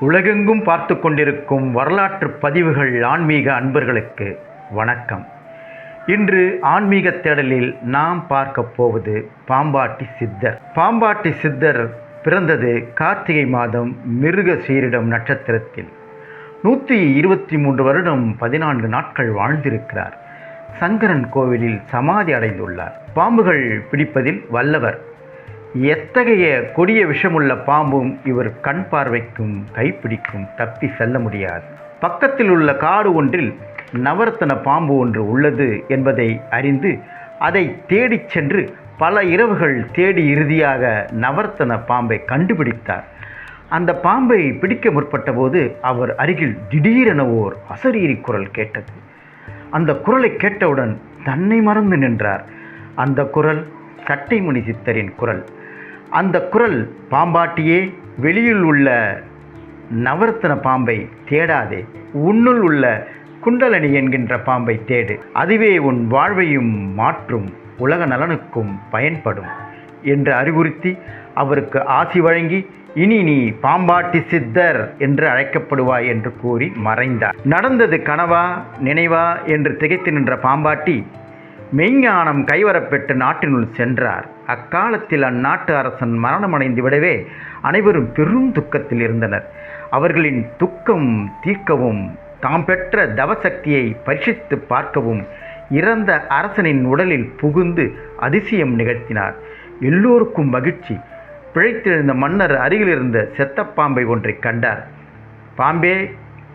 உலகெங்கும் பார்த்து கொண்டிருக்கும் வரலாற்று பதிவுகள் ஆன்மீக அன்பர்களுக்கு வணக்கம். இன்று ஆன்மீக தேடலில் நாம் பார்க்க போவது பாம்பாட்டி சித்தர். பாம்பாட்டி சித்தர் பிறந்தது கார்த்திகை மாதம் மிருக சீரிடம் நட்சத்திரத்தில். நூற்றி இருபத்தி மூன்று வருடம் பதினான்கு நாட்கள் வாழ்ந்திருக்கிறார். சங்கரன் கோவிலில் சமாதி அடைந்துள்ளார். பாம்புகள் பிடிப்பதில் வல்லவர். எத்தகைய கொடிய விஷமுள்ள பாம்பும் இவர் கண் பார்வைக்கும் கைப்பிடிக்கும் தப்பி செல்ல முடியாது. பக்கத்தில் உள்ள காடு ஒன்றில் நவரத்தன பாம்பு ஒன்று உள்ளது என்பதை அறிந்து அதை தேடிச் சென்று பல இரவுகள் தேடி இறுதியாக நவர்த்தன பாம்பை கண்டுபிடித்தார். அந்த பாம்பை பிடிக்க முற்பட்டபோது அவர் அருகில் திடீரென ஓர் அசரீரி குரல் கேட்டது. அந்த குரலை கேட்டவுடன் தன்னை மறந்து நின்றார். அந்த குரல் சட்டைமணி சித்தரின் குரல். அந்த குரல் பாம்பாட்டியே வெளியில் உள்ள நவரத்தன பாம்பை தேடாதே உன்னுள் உள்ள குண்டலனி என்கின்ற பாம்பை தேடு. அதுவே உன் வாழ்வையும் மாற்றும் உலக நலனுக்கும் பயன்படும் என்று அறிவுறுத்தி அவருக்கு ஆசி வழங்கி இனி நீ பாம்பாட்டி சித்தர் என்று அழைக்கப்படுவாய் என்று கூறி மறைந்தார். நடந்தது கனவா நினைவா? என்று திகைத்து நின்ற பாம்பாட்டி மெய்ஞானம் கைவரப்பெற்று நாட்டினுள் சென்றார். அக்காலத்தில் அந்நாட்டு அரசன் மரணமடைந்து விடவே அனைவரும் பெரும் துக்கத்தில் இருந்தனர். அவர்களின் துக்கம் தீர்க்கவும் தாம் பெற்ற தவசக்தியை பரிசித்து பார்க்கவும் இறந்த அரசனின் உடலில் புகுந்து அதிசயம் நிகழ்த்தினார். எல்லோருக்கும் மகிழ்ச்சி. பிழைத்தெழுந்த மன்னர் அருகிலிருந்த செத்தப்பாம்பை செத்த பாம்பை ஒன்றை கண்டார். பாம்பே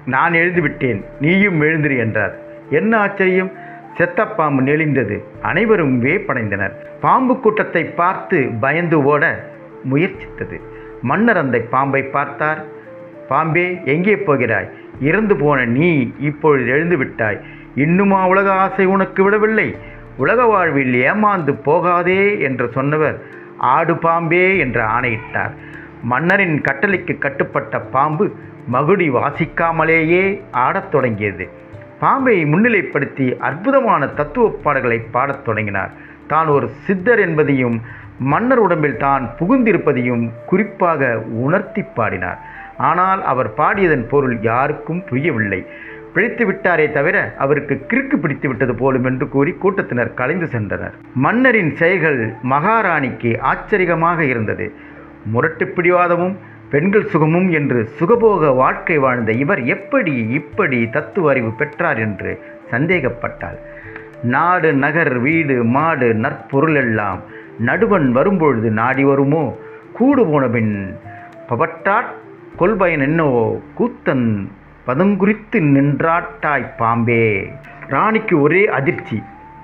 நான் எழுந்துவிட்டேன் நீயும் எழுந்திரு என்றார். என்ன ஆச்சரியம்? செத்த பாம்பு நெளிந்தது. அனைவரும் வேப்படைந்தனர் பாம்பு கூட்டத்தை பார்த்து பயந்து ஓட முயற்சித்தது. மன்னர் அந்த பாம்பை பார்த்தார். பாம்பே எங்கே போகிறாய்? இறந்து போன நீ இப்பொழுது எழுந்து விட்டாய். இன்னுமா உலக ஆசை உனக்கு விடவில்லை. உலக வாழ்வில் ஏமாந்து போகாதே என்று சொன்னவர் ஆடு பாம்பே என்று ஆணையிட்டார். மன்னரின் கட்டளைக்கு கட்டுப்பட்ட பாம்பு மகுடி வாசிக்காமலேயே ஆடத் தொடங்கியது. பாம்பை முன்னிலைப்படுத்தி அற்புதமான தத்துவ பாடல்களை பாடத் தொடங்கினார். தான் ஒரு சித்தர் என்பதையும் மன்னர் உடம்பில் தான் புகுந்திருப்பதையும் குறிப்பாக உணர்த்தி பாடினார். ஆனால் அவர் பாடியதன் பொருள் யாருக்கும் புரியவில்லை. பிழைத்து விட்டாரே தவிர அவருக்கு கிறுக்கு பிடித்து விட்டது போலும் என்று கூறி கூட்டத்தினர் கலைந்து சென்றனர். மன்னரின் செயல்கள் மகாராணிக்கு ஆச்சரியமாக இருந்தது. முரட்டு பிடிவாதமும் பெண்கள் சுகமும் என்று சுகபோக வாழ்க்கை வாழ்ந்த இவர் எப்படி இப்படி தத்துவ அறிவு பெற்றார் என்று சந்தேகப்பட்டாள். நாடு நகர் வீடு மாடு நற்பொருள் எல்லாம் நடுவன் வரும்பொழுது நாடி வருமோ? கூடு போனபின் பவற்றாற் கொள்பயன் என்னவோ கூத்தன் பதங்குறித்து நின்றாட்டாய் பாம்பே. ராணிக்கு ஒரே அதிர்ச்சி.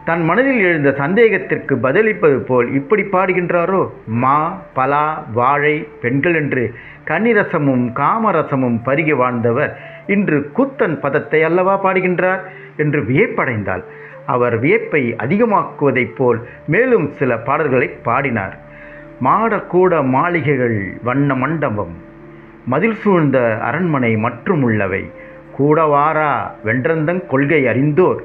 தன் மனதில் எழுந்த சந்தேகத்திற்கு பதிலளிப்பது போல் இப்படி பாடுகின்றாரோ? மா பலா வாழை பெண்கள் என்று கன்னிரசமும் காமரசமும் பருகி வாழ்ந்தவர் இன்று கூத்தன் பதத்தை அல்லவா பாடுகின்றார்? என்று வியப்படைந்தாள். அவர் வியப்பை அதிகமாக்குவதைப் போல் மேலும் சில பாடல்களை பாடினார். மாடக்கூட மாளிகைகள் வண்ண மண்டபம். மதில் சூழ்ந்த அரண்மனை மற்றும் உள்ளவை. கூடவாரா வென்றந்தங் கொள்கை அறிந்தோர்.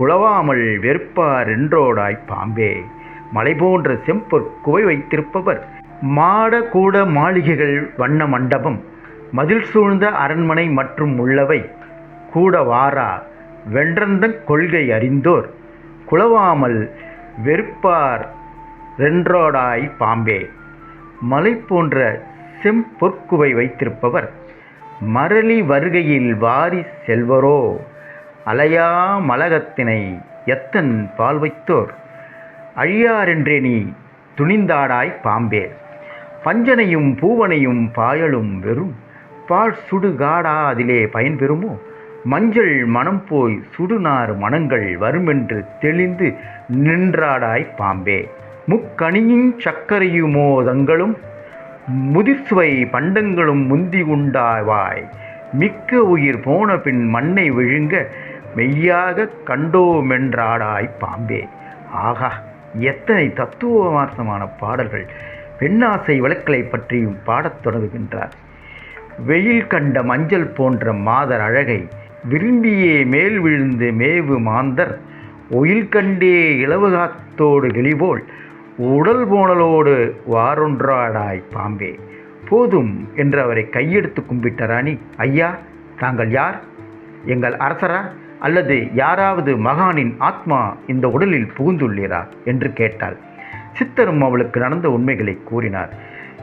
குழவாமல் வெறுப்பார் என்றோடாய் பாம்பே. மலை போன்ற செம்பொற் குவை வைத்திருப்பவர். மாட கூட மாளிகைகள் வண்ண மண்டபம். மதில் சூழ்ந்த அரண்மனை மற்றும் உள்ளவை. கூட வாரா வென்றந்தங் கொள்கை அறிந்தோர். குழவாமல் வெறுப்பார் ரென்றோடாய் பாம்பே. மலை போன்ற செம்பொற்குவை வைத்திருப்பவர். மரளி வருகையில் வாரி செல்வரோ. அலையா மலகத்தினை எத்தன் பால் வைத்தோர் அழியாரென்றே நீ துணிந்தாடாய் பாம்பே. பஞ்சனையும் பூவனையும் பாயலும் வெறும். பால் சுடுகாடா அதிலே பயன்பெறுமோ மஞ்சள் மனம் போய் சுடுநார் மனங்கள் வருமென்று தெளிந்து நின்றாடாய் பாம்பே. முக்கணியும் சக்கரையுமோ தங்களும்? முதிர்சுவை பண்டங்களும் முந்தி உண்டாவாய். மிக்க உயிர் போன பின் மண்ணை விழுங்க மெய்யாக கண்டோமென்றாடாய் பாம்பே. ஆகா எத்தனை தத்துவமார்த்தமான பாடல்கள் பெண்ணாசை விளக்கலை பற்றியும் பாடத் தொடங்குகின்றார். வெயில் கண்ட மஞ்சள் போன்ற மாதர் அழகை விரும்பியே மேல் விழுந்து மேவு மாந்தர் ஒயில் கண்டே இளவுகாத்தோடு கிளிபோல் உடல் போனலோடு வாரொன்றாடாய் பாம்பே. போதும் என்று அவரை கையெடுத்து கும்பிட்ட ராணி ஐயா தாங்கள் யார்? எங்கள் அரசரா? அல்லது யாராவது மகானின் ஆத்மா இந்த உடலில் புகுந்துள்ளீரா என்று கேட்டாள். சித்தரும் அவளுக்கு நடந்த உண்மைகளை கூறினார்.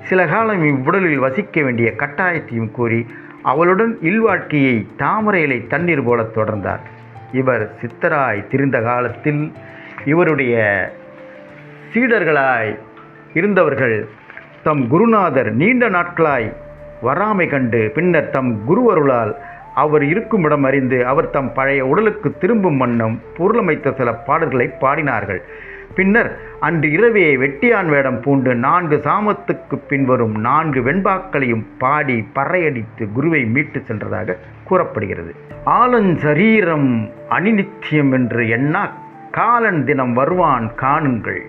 சில காலம் இவ்வுடலில் வசிக்க வேண்டிய கட்டாயத்தையும் கூறி அவளுடன் இல்வாழ்க்கையை தாமரையிலை தண்ணீர் போல தொடர்ந்தார். இவர் சித்தராய் திரிந்த காலத்தில் இவருடைய சீடர்களாய் இருந்தவர்கள் தம் குருநாதர் நீண்ட நாட்களாய் வராமை கண்டு பின்னர் தம் குருவருளால் அவர் இருக்கும் இடம் அறிந்து அவர் தம் பழைய உடலுக்கு திரும்பும் வண்ணம் பொருளமைத்த சில பாடல்களை பாடினார்கள். பின்னர் அன்று இரவே வெட்டியான் வேடம் பூண்டு நான்கு சாமத்துக்கு பின்வரும் நான்கு வெண்பாக்களையும் பாடி பறையடித்து குருவை மீட்டு சென்றதாக கூறப்படுகிறது. ஆலன் சரீரம் அணிநித்தியம் என்று எண்ணா காலன் தினம் வருவான் காணுங்கள்.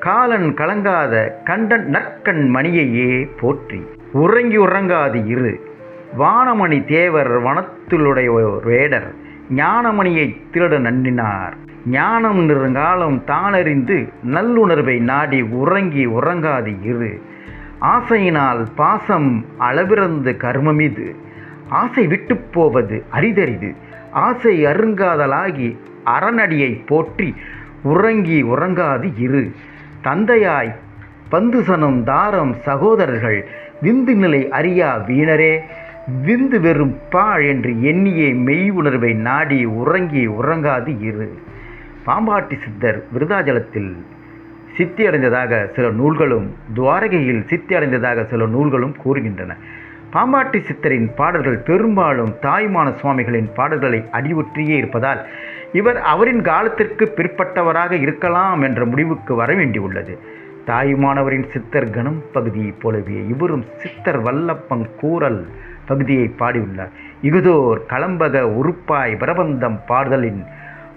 காலன் கலங்காத கண்டன் நற்கண் மணியையே போற்றி. உறங்கி உறங்காது இரு. வானமணி தேவர் வனத்திலுடைய வேடர் ஞானமணியை திருட நன்னினார் ஞானம் நெருங்காலம் தானறிந்து நல்லுணர்வை நாடி உறங்கி உறங்காது இரு. ஆசையினால் பாசம் அளவிறந்து கர்மமிது. ஆசை விட்டு போவது அரிதரிது. ஆசை அருங்காதலாகி அறநடியை போற்றி உறங்கி உறங்காது இரு. தந்தையாய் பந்துசனம் தாரம் சகோதரர்கள் விந்து நிலை அறியா வீணரே. விந்து வெறும் பாழ் என்று எண்ணியே மெய் உணர்வை நாடி உறங்கி உறங்காது இரு. பாம்பாட்டி சித்தர் விருதாச்சலத்தில் சித்தி அடைந்ததாக சில நூல்களும் துவாரகையில் சித்தி அடைந்ததாக சில நூல்களும் கூறுகின்றன. பாம்பாட்டி சித்தரின் பாடல்கள் பெரும்பாலும் தாய்மான சுவாமிகளின் பாடல்களை அடிவுற்றியே இருப்பதால் இவர் அவரின் காலத்திற்கு பிற்பட்டவராக இருக்கலாம் என்ற முடிவுக்கு வர வேண்டியுள்ளது. தாயுமானவரின் சித்தர் கணம் பகுதியைப் போலவே இவரும் சித்தர் வல்லப்பன் கூறல் பகுதியை பாடியுள்ளார். இகுதோர் களம்பக உறுப்பாய் பிரபந்தம் பாடுதலின்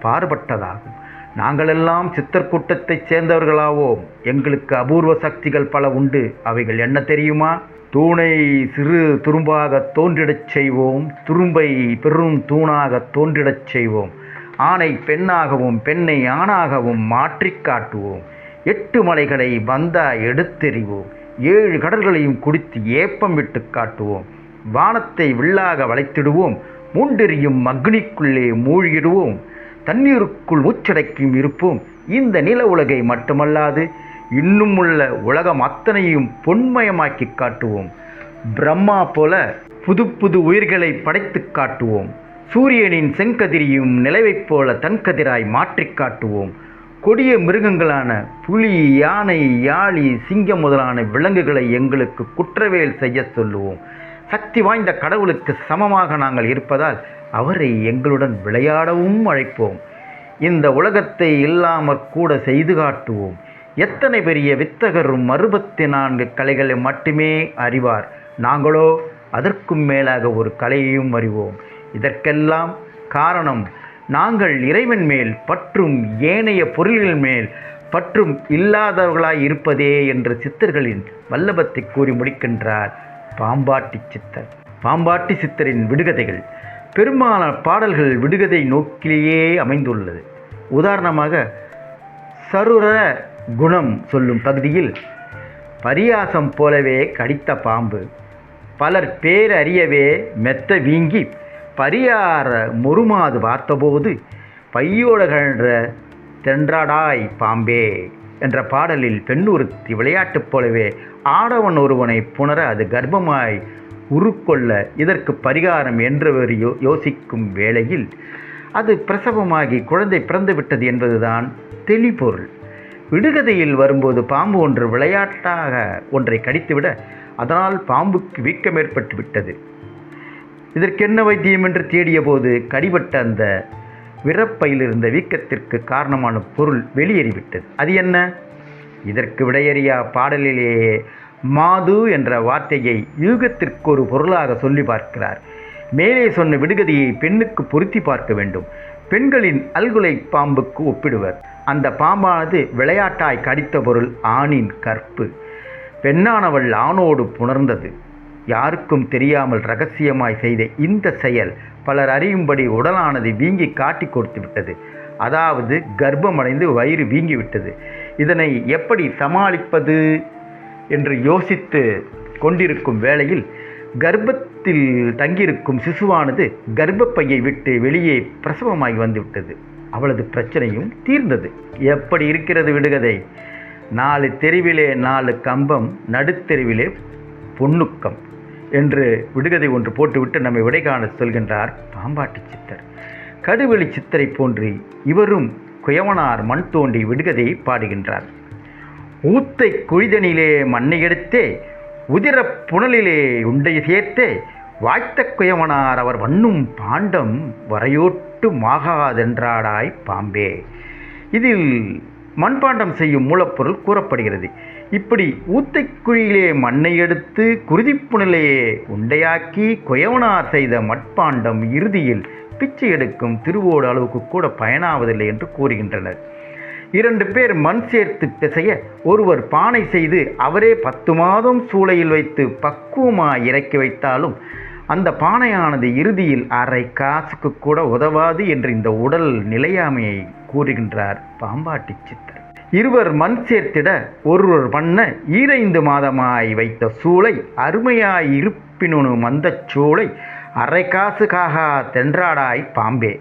பாடுபட்டதாகும். நாங்களெல்லாம் சித்தர் கூட்டத்தைச் சேர்ந்தவர்களாவோம். எங்களுக்கு அபூர்வ சக்திகள் பல உண்டு. அவைகள் என்ன தெரியுமா? தூணை சிறு துரும்பாக தோன்றிடச் செய்வோம். துரும்பை பெரும் தூணாக தோன்றிடச் செய்வோம். ஆணை பெண்ணாகவும் பெண்ணை ஆணாகவும் மாற்றிக் காட்டுவோம். எட்டு மலைகளை வந்தா எடுத்தெறிவோம். ஏழு கடல்களையும் குடித்து ஏப்பம் விட்டு காட்டுவோம். வானத்தை வில்லாக வளைத்திடுவோம். மூண்டெறியும் அக்னிக்குள்ளே மூழ்கிடுவோம். தண்ணீருக்குள் மூச்சடைக்கும் இருப்போம். இந்த நில உலகை மட்டுமல்லாது இன்னும் உள்ள உலகம் அத்தனையும் பொன்மயமாக்கி காட்டுவோம். பிரம்மா போல புது புது உயிர்களை படைத்து காட்டுவோம். சூரியனின் செங்கதிரியும் நிலவைப் போல தன்கதிராய் மாற்றிக் காட்டுவோம். கொடிய மிருகங்களான புலி யானை யாழி சிங்கம் முதலான விலங்குகளை எங்களுக்கு குற்றவேல் செய்ய சொல்லுவோம். சக்தி வாய்ந்த கடவுளுக்கு சமமாக நாங்கள் இருப்பதால் அவரை எங்களுடன் விளையாடவும் அழைப்போம். இந்த உலகத்தை இல்லாமற் கூட செய்து காட்டுவோம். எத்தனை பெரிய வித்தகரும் அறுபத்தி நான்கு கலைகளை மட்டுமே அறிவார். நாங்களோ அதற்கும் மேலாக ஒரு கலையையும் அறிவோம். இதற்கெல்லாம் காரணம் நாங்கள் இறைவன் மேல் பற்றும் ஏனைய பொருள்கள் மேல் பற்றும் இல்லாதவர்களாய் இருப்பதே என்று சித்தர்களின் வல்லபத்தை கூறி முடிக்கின்றார். பாம்பாட்டி சித்தர். பாம்பாட்டி சித்தரின் விடுகதைகள். பெரும்பாலான பாடல்கள் விடுகதை நோக்கிலேயே அமைந்துள்ளது. உதாரணமாக சருர குணம் சொல்லும் பகுதியில் பரியாசம் போலவே கடித்த பாம்பு பலர் பேரறியவே மெத்த வீங்கி பரியார மொறுமாது பார்த்தபோது பையோட கழன்ற தென்றாடாய் பாம்பே. என்ற பாடலில் பெண் ஒருத்தி விளையாட்டுப் போலவே ஆடவன் ஒருவனை புணர அது கர்ப்பமாய் உருக்கொள்ள இதற்கு பரிகாரம் என்றவர் யோ யோசிக்கும் வேளையில் அது பிரசவமாகி குழந்தை பிறந்துவிட்டது என்பதுதான் தெளிபொருள். விடுகதையில் வரும்போது பாம்பு ஒன்று விளையாட்டாக ஒன்றை கடித்துவிட அதனால் பாம்புக்கு வீக்கம் ஏற்பட்டு விட்டது. இதற்கென்ன வைத்தியம் என்று தேடியபோது கடிபட்ட அந்த விரப்பையில் இருந்த வீக்கத்திற்கு காரணமான பொருள் வெளியேறிவிட்டது. அது என்ன? இதற்கு விடையறியா பாடலிலேயே மாது என்ற வார்த்தையை யூகத்திற்கு ஒரு பொருளாக சொல்லி பார்க்கிறார். மேலே சொன்ன விடுகதையை பெண்ணுக்கு பொருத்தி பார்க்க வேண்டும். பெண்களின் அல்குலை பாம்புக்கு ஒப்பிடுவர். அந்த பாம்பானது விளையாட்டாய் கடித்த பொருள் ஆணின் கற்பு. பெண்ணானவள் ஆணோடு புணர்ந்தது. யாருக்கும் தெரியாமல் ரகசியமாய் செய்த இந்த செயல் பலர் அறியும்படி உடலானது வீங்கி காட்டி கொடுத்து விட்டது. அதாவது கர்ப்பமடைந்து வயிறு வீங்கிவிட்டது இதனை எப்படி சமாளிப்பது என்று யோசித்து கொண்டிருக்கும் வேளையில் கர்ப்பத்தில் தங்கியிருக்கும் சிசுவானது கர்ப்பப்பையை விட்டு வெளியே பிரசவமாகி வந்துவிட்டது அவளது பிரச்சனையும் தீர்ந்தது. எப்படி இருக்கிறது விடுகதை? நாலு தெருவிலே நாலு கம்பம் நடுத்தெருவிலே பொன்னுக்கம். என்று விடுகதை ஒன்று போட்டுவிட்டு நம்மை விடை காண சொல்கின்றார் பாம்பாட்டி சித்தர். கடுவெளி சித்தரை போன்று இவரும் குயவனார் மண் தோண்டி விடுகதையை பாடுகின்றார். ஊத்தை குழிதனிலே மண்ணை எடுத்தே உதிரப் புனலிலே உண்டை சேர்த்தே வாய்த்த குயவனார் அவர் வண்ணும் பாண்டம் வரையோட்டு மாகாதென்றாடாய் பாம்பே. இதில் மண்பாண்டம் செய்யும் மூலப்பொருள் கூறப்படுகிறது. இப்படி ஊத்தைக்குழியிலே மண்ணை எடுத்து குருதிப்புணிலையே உண்டையாக்கி குயவனார் செய்த மட்பாண்டம் இறுதியில் பிச்சை எடுக்கும் திருவோடு அளவுக்கு கூட பயனாவதில்லை என்று கூறுகின்றனர். இரண்டு பேர் மண் சேர்த்து பிசைய ஒருவர் பானை செய்து அவரே பத்து மாதம் சூளையில் வைத்து பக்குவமாக இறக்கி வைத்தாலும் அந்த பானையானது இறுதியில் அரை காசுக்கு கூட உதவாது என்று இந்த உடல் நிலையாமையை கூறுகின்றார் பாம்பாட்டி சித்தர். இருவர் மண் சேர்த்திட ஒருவர் பண்ண ஈரைந்து மாதமாய் வைத்த சூளை அருமையாய் இருப்பினொனு மந்தச் சூளை அரை காசுக்காக தென்றாடாய் பாம்பே.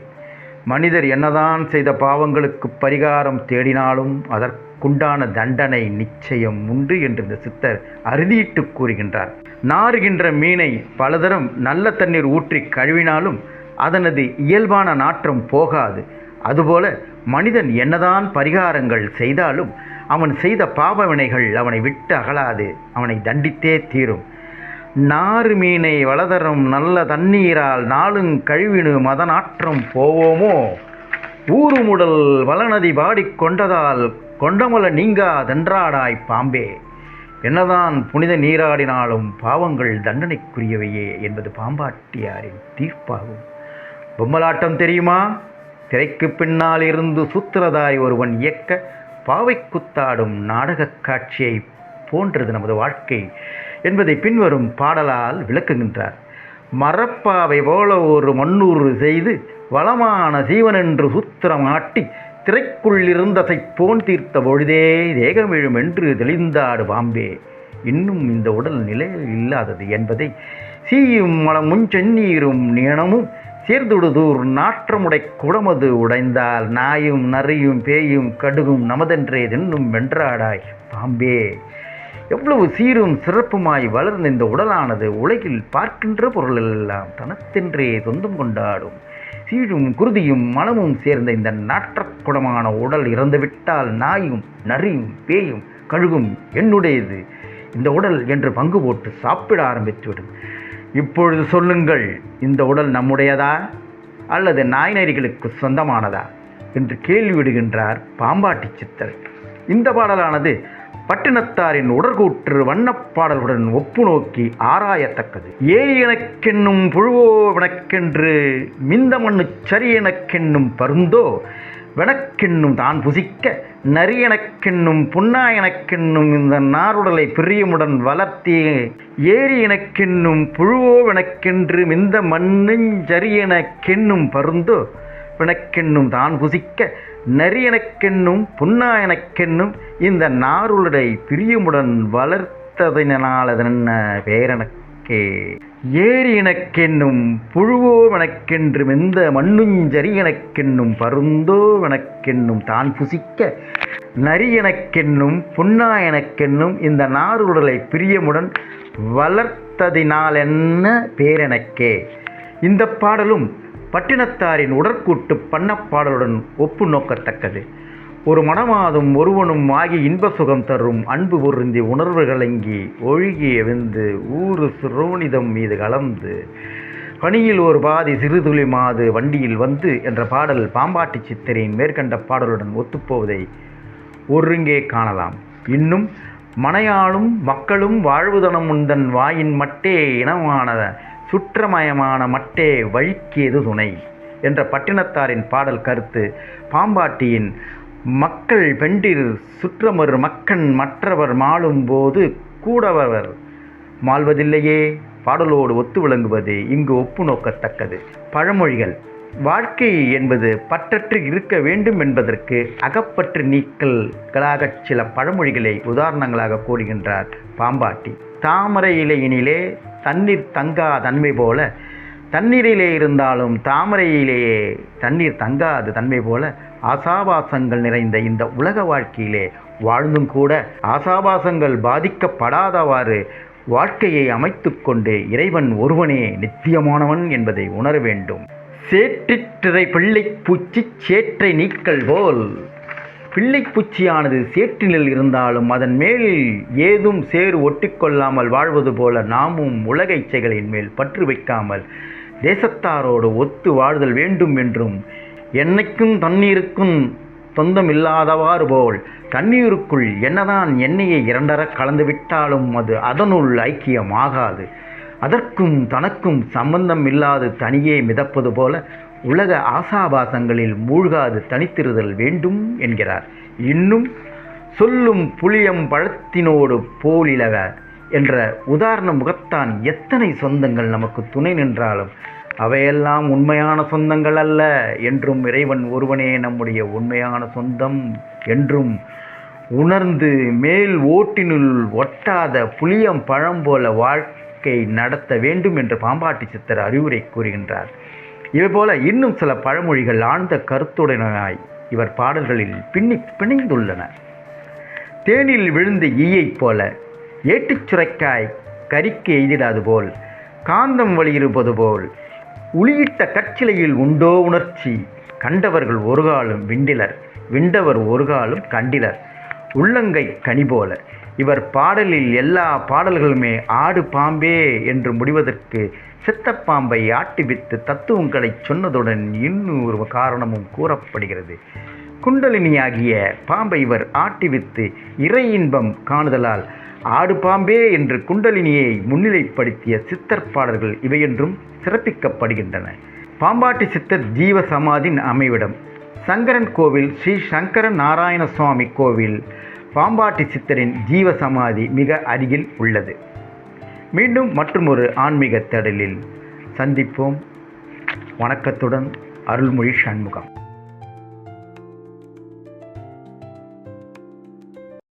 மனிதர் என்னதான் செய்த பாவங்களுக்கு பரிகாரம் தேடினாலும் அதற்குண்டான தண்டனை நிச்சயம் உண்டு என்று இந்த சித்தர் அறுதியிட்டு கூறுகின்றார். நாறுகின்ற மீனை பலதரம் நல்ல தண்ணீர் ஊற்றி கழுவினாலும் அதனது இயல்பான நாற்றம் போகாது. அதுபோல மனிதன் என்னதான் பரிகாரங்கள் செய்தாலும் அவன் செய்த பாவவினைகள் அவனை விட்டு அகலாது அவனை தண்டித்தே தீரும். நாறு மீனை வளதரும் நல்ல தண்ணீரால் நாளுங் கழுவினு மதநாற்றம் போவோமோ? ஊருமுடல் வளநதி பாடிக்கொண்டதால் கொண்டமல நீங்காதென்றாடாய் பாம்பே. என்னதான் புனித நீராடினாலும் பாவங்கள் தண்டனைக்குரியவையே என்பது பாம்பாட்டியாரின் தீர்ப்பாகும். பொம்மலாட்டம் தெரியுமா? திரைக்கு பின்னால் இருந்து சூத்திரதாரி ஒருவன் இயக்க பாவை குத்தாடும் நாடகக் காட்சியை போன்றது நமது வாழ்க்கை என்பதை பின்வரும் பாடலால் விளக்குகின்றார். மரப்பாவை போல ஒரு மண்ணூறு செய்து வளமான சீவனென்று சூத்திரம் ஆட்டி திரைக்குள்ளிருந்ததை போன் தீர்த்த பொழுதே தேகமிழும் என்று தெளிந்தாடு பாம்பே. இன்னும் இந்த உடல் நிலையில் இல்லாதது என்பதை சீயும் மலமும் செந்நீரும் நீணமும் சேர்ந்துடுதூர் நாற்றமுடை குடமது உடைந்தால் நாயும் நரியும் பேயும் கடுகும் நமதென்றே தின்னும் வென்றாடாய். பாம்பே. எவ்வளவு சீரும் சிறப்புமாய் வளர்ந்த இந்த உடலானது உலகில் பார்க்கின்ற பொருளெல்லாம் தனத்தென்றே சொந்தம் கொண்டாடும். சீழும் குருதியும் மனமும் சேர்ந்த இந்த நாற்றக்குடமான உடல் இறந்துவிட்டால் நாயும் நரியும் பேயும் கழுகும் என்னுடையது. இந்த உடல் என்று பங்கு போட்டு சாப்பிட ஆரம்பித்துவிடும். இப்பொழுது சொல்லுங்கள் இந்த உடல் நம்முடையதா? அல்லது நாய்நரிகளுக்கு சொந்தமானதா? என்று கேள்விவிடுகின்றார் பாம்பாட்டி சித்தர். இந்த பாடலானது பட்டினத்தாரின் உடற்கூற்று வண்ணப்பாடல்களுடன் ஒப்பு நோக்கி ஆராயத்தக்கது. ஏ எனக்கென்னும் புழுவோ எனக்கென்று மிந்த மண்ணு சரி எனக்கென்னும் பருந்தோ விளக்கென்னும் தான் புசிக்க நரியனக்கென்னும் எனக்கென்னும் எனக்கென்னும் இந்த நாருடலை பிரியமுடன் வளர்த்தி ஏரி எனக்கென்னும் புழுவோ வினக்கென்று மிந்த மண்ணுஞ்சரி எனக்கென்னும் பருந்தோ வினக்கென்னும் தான் புசிக்க நரியனக்கென்னும் எனக்கென்னும் எனக்கென்னும் இந்த நாருளடை பிரியமுடன் வளர்த்ததினாலதென்ன பேரெனக்கே? ஏரி எனக்கென்னும் புழுவோ எனக்கென்று மெந்த மண்ணுஞ்சரி எனக்கென்னும் பருந்தோ எனக்கென்னும் தான் புசிக்க நரி எனக்கென்னும் புன்னா எனக்கென்னும் இந்த நாருடலை பிரியமுடன் வளர்த்ததினால் என்ன பேரெனக்கே. இந்த பாடலும் பட்டினத்தாரின் உடற்கூட்டு பண்ணப்பாடலுடன் ஒப்பு நோக்கத்தக்கது ஒரு மனமாதும் ஒருவனும் ஆகி இன்ப சுகம் தரும் அன்பு பொருந்தி உணர்வுகளங்கி ஒழுகி வெந்து ஊறு சுரோனிதம் மீது கலந்து. பணியில் ஒரு பாதி சிறுதுளி மாது வண்டியில் வந்து என்ற பாடல் பாம்பாட்டி சித்திரையின் மேற்கண்ட பாடலுடன் ஒத்துப்போவதை ஒருங்கே காணலாம். இன்னும் மனையாளும் மக்களும் வாழ்வுதனம் உந்தன் வாயின் மட்டே இனமான சுற்றமயமான மட்டே வழிக்கேது துணை என்ற பட்டினத்தாரின் பாடல் கருத்து பாம்பாட்டியின் மக்கள் பெண்டிர் சுற்றமர் மக்கன் மற்றவர் மாளும் போது கூடவர் மாள்வதில்லையே பாடலோடு ஒத்து விளங்குவது இங்கு ஒப்பு நோக்கத்தக்கது. பழமொழிகள் வாழ்க்கை என்பது பற்றற்று இருக்க வேண்டும் என்பதற்கு அகப்பற்று நீக்கல்களாகச் சில பழமொழிகளை உதாரணங்களாக கூறுகின்றார் பாம்பாட்டி. தாமரை இலையினிலே தண்ணீர் தங்கா தன்மை போல தண்ணீரிலே இருந்தாலும் தாமரையிலேயே தண்ணீர் தங்காது தன்மை போல ஆசாபாசங்கள் நிறைந்த இந்த உலக வாழ்க்கையிலே வாழ்ந்தும் கூட ஆசாபாசங்கள் பாதிக்கப்படாதவாறு வாழ்க்கையை அமைத்துக்கொண்டு இறைவன் ஒருவனே நித்தியமானவன் என்பதை உணர வேண்டும். சேற்றிற்றை பிள்ளை பூச்சி சேற்றை நீக்கல் போல். பிள்ளைப்பூச்சியானது சேற்றினில் இருந்தாலும் அதன் மேல் ஏதும் சேறு ஒட்டிக்கொள்ளாமல் வாழ்வது போல நாமும் உலக இச்சைகளின் மேல் பற்று வைக்காமல் தேசத்தாரோடு ஒத்து வாழ்தல் வேண்டும் என்றும் என்னைக்கும் தண்ணீருக்கும் சொந்தம் இல்லாதவாறு போல். தண்ணீருக்குள் என்னதான் எண்ணெயை இரண்டர கலந்துவிட்டாலும் அது அதனுள் ஐக்கியமாகாது. அதற்கும் தனக்கும் சம்பந்தம் இல்லாது தனியே மிதப்பது போல உலக ஆசாபாசங்களில் மூழ்காது தனித்திருதல் வேண்டும் என்கிறார். இன்னும் சொல்லும் புளியம் பழத்தினோடு போலிலக என்ற உதாரண முகத்தான் எத்தனை சொந்தங்கள் நமக்கு துணை நின்றாலும் அவையெல்லாம் உண்மையான சொந்தங்கள் அல்ல. என்றும் இறைவன் ஒருவனே நம்முடைய உண்மையான சொந்தம் என்றும் உணர்ந்து மேல் ஓட்டினுள் ஒட்டாத புளியம் பழம் போல வாழ்க்கை நடத்த வேண்டும் என்று பாம்பாட்டி சித்தர் அறிவுரை கூறுகின்றார். இவை போல இன்னும் சில பழமொழிகள் ஆழ்ந்த கருத்துடனாய் இவர் பாடல்களில் பின்னி பிணைந்துள்ளன. தேனில் விழுந்த ஈயைப் போல ஏட்டுச் சுரைக்காய் கரிக்கு எய்திடாது போல் காந்தம் வழியிருப்பது போல் உளியிட்ட கற்சிலையில் உண்டோ உணர்ச்சி? கண்டவர்கள் ஒரு காலம் விண்டிலர். விண்டவர் ஒரு காலம் கண்டிலர். உள்ளங்கை கனி போல. இவர் பாடலில் எல்லா பாடல்களுமே ஆடு பாம்பே என்று முடிவதற்கு சித்தப்பாம்பை ஆட்டிவித்து தத்துவங்களை சொன்னதுடன் இன்னொரு காரணமும் கூறப்படுகிறது. குண்டலினியாகிய பாம்பை இவர் ஆட்டிவித்து இறை இன்பம் காணுதலால் ஆடு பாம்பே என்று குண்டலினியை முன்னிலைப்படுத்திய சித்தர் பாடல்கள் இவையென்றும் சிறப்பிக்கப்படுகின்றன. பாம்பாட்டி சித்தர் ஜீவ சமாதின் அமைவிடம் சங்கரன் கோவில் ஸ்ரீ சங்கர நாராயண சுவாமி கோவில் பாம்பாட்டி சித்தரின் ஜீவ சமாதி மிக அருகில் உள்ளது. மீண்டும் மற்றொரு ஆன்மீக தேடலில் சந்திப்போம். வணக்கத்துடன் அருள்மொழி சண்முகம்.